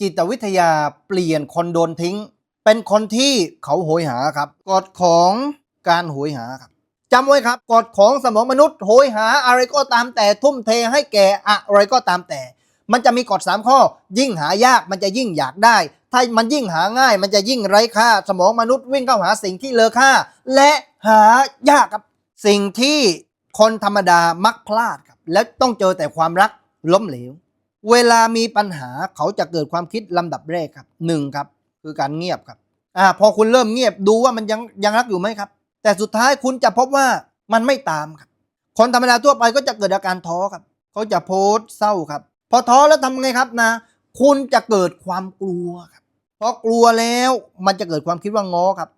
จิตวิทยาเปลี่ยนคนโดนทิ้ง เป็นคนที่เขาโหยหาครับกฎของการโหยหาครับจำไว้ครับกฎของสมองมนุษย์โหยหาอะไรก็ตามแต่ทุ่มเทให้แก่อะไรก็ตามแต่ มันจะมีกฎ3ข้อ ยิ่งหายากมันจะยิ่งอยากได้ ถ้ามันยิ่งหาง่าย มันจะยิ่งไร้ค่า สมองมนุษย์วิ่งเข้าหาสิ่งที่เลอค่า และหายากครับ สิ่งที่คนธรรมดามักพลาดครับ และต้องเจอแต่ความรักล้มเหลว เวลามีปัญหาเขาจะเกิดความคิดลำดับแรกครับหนึ่งครับ คือการเงียบครับอ่าพอคุณเริ่มเงียบดูว่ามันยังยังรักอยู่ไหมครับ แต่สุดท้ายคุณจะพบว่ามันไม่ตามครับ คนธรรมดาทั่วไปก็จะเกิดอาการท้อครับ เขาจะโพสต์เศร้าครับ พอท้อแล้วทำไงครับนะ คุณจะเกิดความกลัวครับพอกลัวแล้วมันจะเกิดความคิดว่าง้อครับ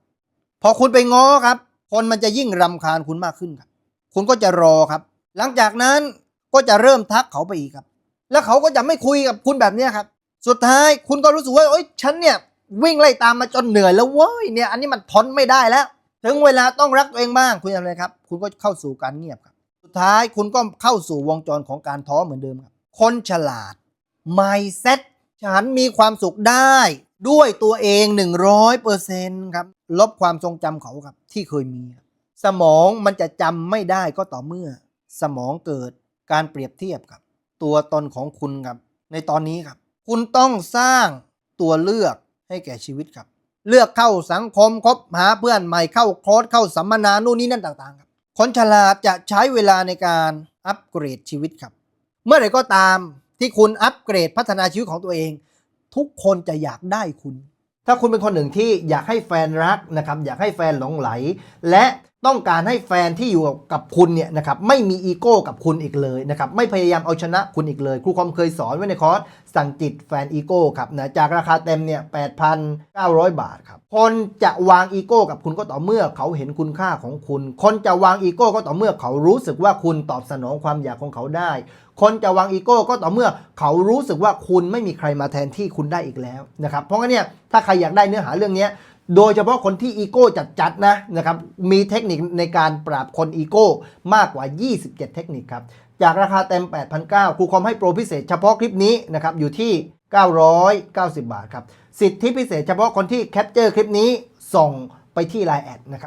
พอคุณไปง้อครับ คนมันจะยิ่งรำคาญคุณมากขึ้นครับ คุณก็จะรอครับ หลังจากนั้นก็จะเริ่มทักเขาไปอีกครับ แล้วเขาก็จะไม่คุยกับคุณแบบนี้ครับ สุดท้ายคุณก็รู้สึกว่าโอ๊ยฉันเนี่ยวิ่งไล่ตามมาจนเหนื่อยแล้วเว้ยเนี่ยอันนี้มันทนไม่ได้แล้ว ถึงเวลาต้องรักตัวเองบ้างคุณทำอะไรครับ คุณก็เข้าสู่การเงียบครับ สุดท้ายคุณก็เข้าสู่วงจรของการท้อเหมือนเดิมครับ คนฉลาด mindset ฉันมีความสุขได้ด้วยตัวเอง 100%ครับ ลบความทรงจำเขาครับ ที่เคยมี สมองมันจะจำไม่ได้ก็ต่อเมื่อ สมองเกิดการเปรียบเทียบครับ ตัวตนของคุณครับ ในตอนนี้ครับ คุณต้องสร้างตัวเลือกให้แก่ชีวิตครับ เลือกเข้าสังคมคบหาเพื่อนใหม่เข้าโค้ดเข้าสัมมนานู่นนี่นั่นต่างๆครับคนฉลาดจะใช้เวลาในการอัปเกรดชีวิตครับ เมื่อไหร่ก็ตามที่คุณอัปเกรดพัฒนาชีวิตของตัวเอง ทุกคนจะอยากได้คุณ ถ้าคุณเป็นคนหนึ่งที่อยากให้แฟนรักนะครับ อยากให้แฟนหลงไหล และ ต้องการให้แฟนที่อยู่กับคุณเนี่ยนะครับไม่มีอีโก้กับคุณอีกเลยนะครับไม่พยายามเอาชนะคุณอีกเลย ครูคอมเคยสอนไว้ในคอร์สสั่งจิตแฟนอีโก้ครับนะจากราคาเต็มเนี่ย8,900 บาทครับคนจะวางอีโก้กับคุณก็ต่อเมื่อเขาเห็นคุณค่าของคุณ คนจะวางอีโก้ก็ต่อเมื่อเขารู้สึกว่าคุณตอบสนองความอยากของเขาได้ คนจะวางอีโก้ก็ต่อเมื่อเขารู้สึกว่าคุณไม่มีใครมาแทนที่คุณได้อีกแล้วนะครับ เพราะงั้นเนี่ยถ้าใครอยากได้เนื้อหาเรื่องนี้โดยเฉพาะคนที่อีโก้จัดๆนะนะครับ มีเทคนิคในการปราบคนอีโก้มากกว่า 27 เทคนิคครับ จากราคาเต็ม 8,900ครูคอมให้โปรพิเศษเฉพาะคลิปนี้นะครับอยู่ที่ 990 บาทครับ สิทธิพิเศษเฉพาะคนที่แคปเจอร์คลิปนี้ส่งไปที่ Line แอดนะครับ